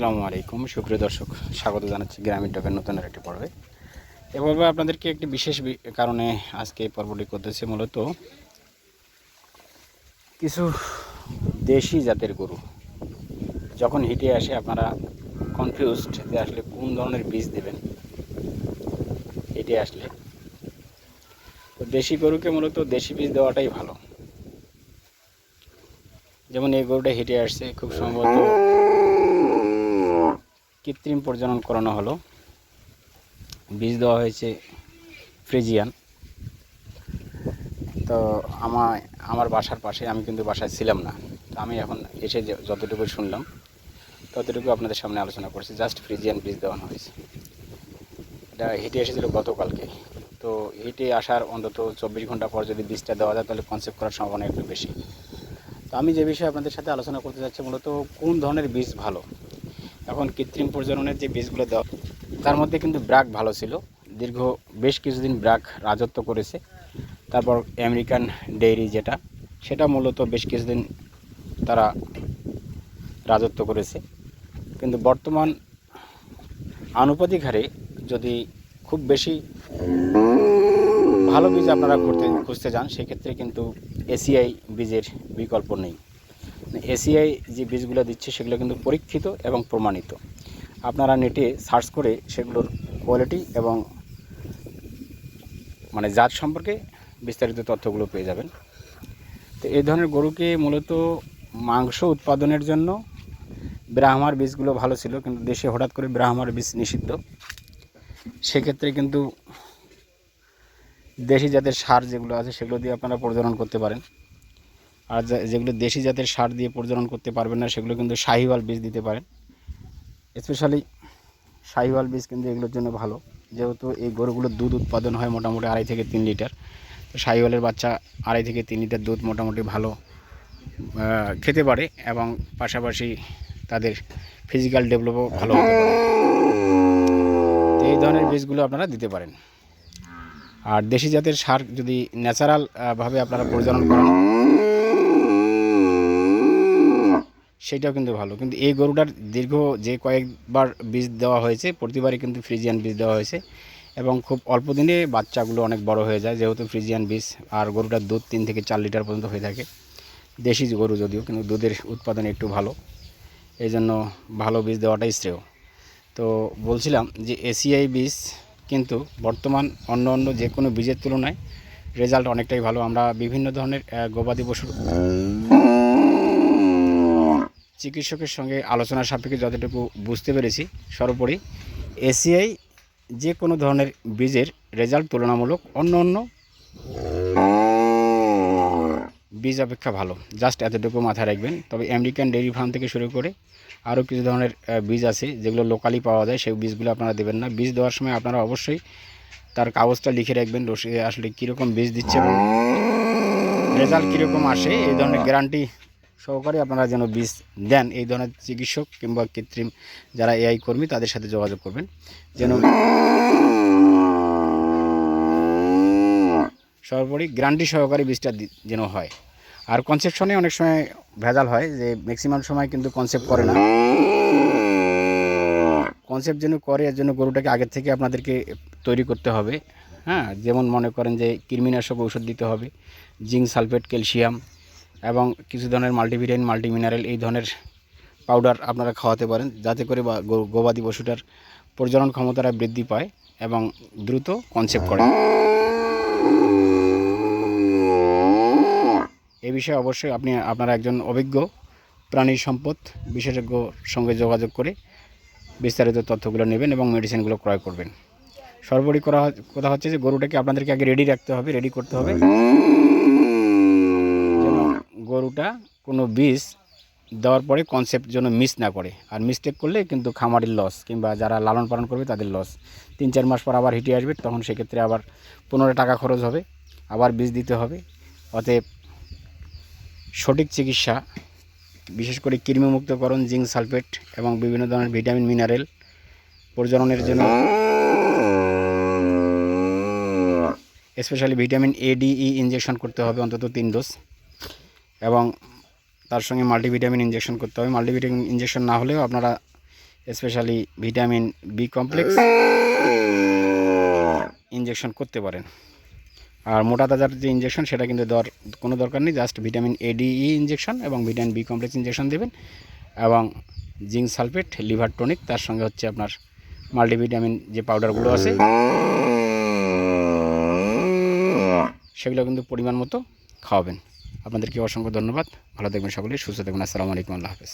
আসসালামু আলাইকুম। সুপ্রিয় দর্শক, স্বাগত জানাচ্ছি গ্রামীণ টকের নতুন একটি পর্বে। এ পর্বে আপনাদেরকে একটি বিশেষ কারণে আজকে এই পর্বটি করতেছে মূলত কিছু দেশি জাতের গরু। যখন হিটে আসে আপনারা কনফিউজড যে আসলে কোন ধরনের বীজ দেবেন। হিটে আসলে। তো দেশি গরুকে মূলত দেশি বীজ দেওয়াটাই ভালো। যেমন এই গরুটা হিটে আসছে, খুব সম্ভবত কৃত্রিম প্রজনন করানো হলো। বীজ দেওয়া হয়েছে ফ্রিজিয়ান। তো আমার আমার বাসার পাশে, আমি কিন্তু বাসায় ছিলাম না। তো আমি এখন এসে যতটুকু শুনলাম, ততটুকু আপনাদের সামনে আলোচনা করছি। জাস্ট ফ্রিজিয়ান বীজ দেওয়ানো হয়েছে। এটা হিটে এসেছিল গতকালকে। তো হিটে আসার অন্তত চব্বিশ ঘণ্টা পর যদি বীজটা দেওয়া যায়, তাহলে কনসেপ্ট করার সম্ভাবনা একটু বেশি। তো আমি যে বিষয়ে আপনাদের সাথে আলোচনা করতে যাচ্ছি, মূলত কোন ধরনের বীজ ভালো? এখন কৃত্রিম প্রজননের যে বীজগুলো দেওয়া তার মধ্যে কিন্তু ব্রাক ভালো ছিল। দীর্ঘ বেশ কিছুদিন ব্রাক রাজত্ব করেছে। তারপর আমেরিকান ডেইরি যেটা, সেটা মূলত বেশ কিছুদিন তারা রাজত্ব করেছে। কিন্তু বর্তমান আনুপাতিক হারে যদি খুব বেশি ভালো বীজ আপনারা করতে খুঁজতে যান, সেক্ষেত্রে কিন্তু এসিআই বীজের বিকল্প নেই। এসিআই যে বীজগুলো দিচ্ছে সেগুলো কিন্তু পরীক্ষিত এবং প্রমাণিত। আপনারা নেটে সার্চ করে সেগুলোর কোয়ালিটি এবং মানে জাত সম্পর্কে বিস্তারিত তথ্যগুলো পেয়ে যাবেন। তো এই ধরনের গরুকে মূলত মাংস উৎপাদনের জন্য ব্রাহ্মার বীজগুলো ভালো ছিল, কিন্তু দেশে হঠাৎ করে ব্রাহ্মার বীজ নিষিদ্ধ। সেক্ষেত্রে কিন্তু দেশি জাতের সার যেগুলো আছে সেগুলো দিয়ে আপনারা প্রজনন করতে পারেন। আর যেগুলো দেশি জাতের সার দিয়ে প্রজনন করতে পারবেন না, সেগুলো কিন্তু শাহিওয়াল বীজ দিতে পারেন। স্পেশালি শাহিওয়াল বীজ কিন্তু এগুলোর জন্য ভালো। যেহেতু এই গরুগুলোর দুধ উৎপাদন হয় মোটামুটি আড়াই থেকে তিন লিটার। তো শাহিওয়ালের বাচ্চা আড়াই থেকে তিন লিটার দুধ মোটামুটি ভালো খেতে পারে এবং পাশাপাশি তাদের ফিজিক্যাল ডেভেলপও ভালো হতে পারে। তো এই ধরনের বীজগুলো আপনারা দিতে পারেন। আর দেশি জাতের সার যদি ন্যাচারালভাবে আপনারা প্রজনন করেন সেটাও কিন্তু ভালো। কিন্তু এই গরুটার দীর্ঘ যে কয়েকবার বীজ দেওয়া হয়েছে, প্রতিবারই কিন্তু ফ্রিজিয়ান বীজ দেওয়া হয়েছে এবং খুব অল্প দিনে বাচ্চাগুলো অনেক বড় হয়ে যায়। যেহেতু ফ্রিজিয়ান বীজ আর গরুটার দুধ তিন থেকে চার লিটার পর্যন্ত হয়ে থাকে। দেশি গরু যদিও, কিন্তু দুধের উৎপাদন একটু ভালো। এই জন্য ভালো বীজ দেওয়াটাই শ্রেয়। তো বলছিলাম যে এসিআই বীজ কিন্তু বর্তমান অন্য অন্য যে কোনো বীজের তুলনায় রেজাল্ট অনেকটাই ভালো। আমরা বিভিন্ন ধরনের গবাদি পশুর চিকিৎসকের সঙ্গে আলোচনা সাপেক্ষে যতটুকু বুঝতে পেরেছি, সর্বোপরি এসিআই যে কোনো ধরনের বীজের রেজাল্ট তুলনামূলক অন্য অন্য বীজ অপেক্ষা ভালো। জাস্ট এতটুকু মাথায় রাখবেন। তবে আমেরিকান ডেয়ারি ফার্ম থেকে শুরু করে আরও কিছু ধরনের বীজ আছে যেগুলো লোকালি পাওয়া যায়, সেই বীজগুলো আপনারা দেবেন না। বীজ দেওয়ার সময় আপনারা অবশ্যই তার কাগজটা লিখে রাখবেন আসলে কীরকম বীজ দিচ্ছে এবং রেজাল্ট কীরকম আসে, এই ধরনের গ্যারান্টি সহকারে আপনারা যেন বীজ দেন এই ধরনের চিকিৎসক কিংবা কৃত্রিম যারা এআই কর্মী, তাদের সাথে যোগাযোগ করবেন। যেন সর্বোপরি গ্যারান্টি সহকারে বীজটা যেন হয়। আর কনসেপশনে অনেক সময় ভেজাল হয় যে ম্যাক্সিমাম সময় কিন্তু কনসেপ্ট করে না। কনসেপ্ট যেন করে, এর জন্য গরুটাকে আগের থেকে আপনাদেরকে তৈরি করতে হবে। হ্যাঁ যেমন মনে করেন যে কৃমিনাশক ঔষধ দিতে হবে, জিঙ্ক সালফেট, ক্যালসিয়াম এবং কিছু ধরনের মাল্টিভিটামিন মাল্টিমিনারেল এই ধরনের পাউডার আপনারা খাওয়াতে পারেন, যাতে করে গবাদি পশুটার প্রজনন ক্ষমতাটা বৃদ্ধি পায় এবং দ্রুত কনসেপ্ট করে। এ বিষয়ে অবশ্যই আপনি, আপনারা একজন অভিজ্ঞ প্রাণী সম্পদ বিশেষজ্ঞর সঙ্গে যোগাযোগ করে বিস্তারিত তথ্যগুলো নেবেন এবং মেডিসিনগুলো ক্রয় করবেন। সর্বোপরি করা, কথা হচ্ছে যে গরুটাকে আপনাদেরকে আগে রেডি রাখতে হবে রেডি করতে হবে। গরুটা কোনো বীজ দেওয়ার পরে কনসেপ্ট যেন মিস না করে। আর মিস্টেক করলে কিন্তু খামারের লস কিংবা যারা লালন পালন করবে তাদের লস তিন চার মাস পর আবার হিটে আসবে, তখন সেক্ষেত্রে আবার পনেরো টাকা খরচ হবে, আবার বীজ দিতে হবে। অতএব সঠিক চিকিৎসা, বিশেষ করে কৃমিমুক্তকরণ জিঙ্ক সালফেট এবং বিভিন্ন ধরনের ভিটামিন মিনারেল প্রজননের জন্য specially vitamin A D E injection করতে হবে অন্তত তিন ডোজ এবং তার সঙ্গে মাল্টিভিটামিন ইঞ্জেকশন করতে হবে। মাল্টিভিটামিন ইঞ্জেকশন না হলেও আপনারা specially vitamin B complex injection করতে পারেন। আর মোটা তাজার যে ইঞ্জেকশন সেটা কিন্তু দর কোনো দরকার নেই। Just vitamin A D E injection এবং ভিটামিন বি কমপ্লেক্স ইঞ্জেকশন দেবেন। এবং জিঙ্ক সালফেট লিভার টনিক তার সঙ্গে হচ্ছে আপনার মাল্টিভিটামিন যে পাউডারগুলো আছে, সেগুলো কিন্তু পরিমাণ মতো খাওয়াবেন। আপনাদেরকে অসংখ্য ধন্যবাদ। ভালো দেখবেন সকলেই সুস্থ থাকবেন। আসসালামু আলাইকুম আল্লাহ হাফেজ।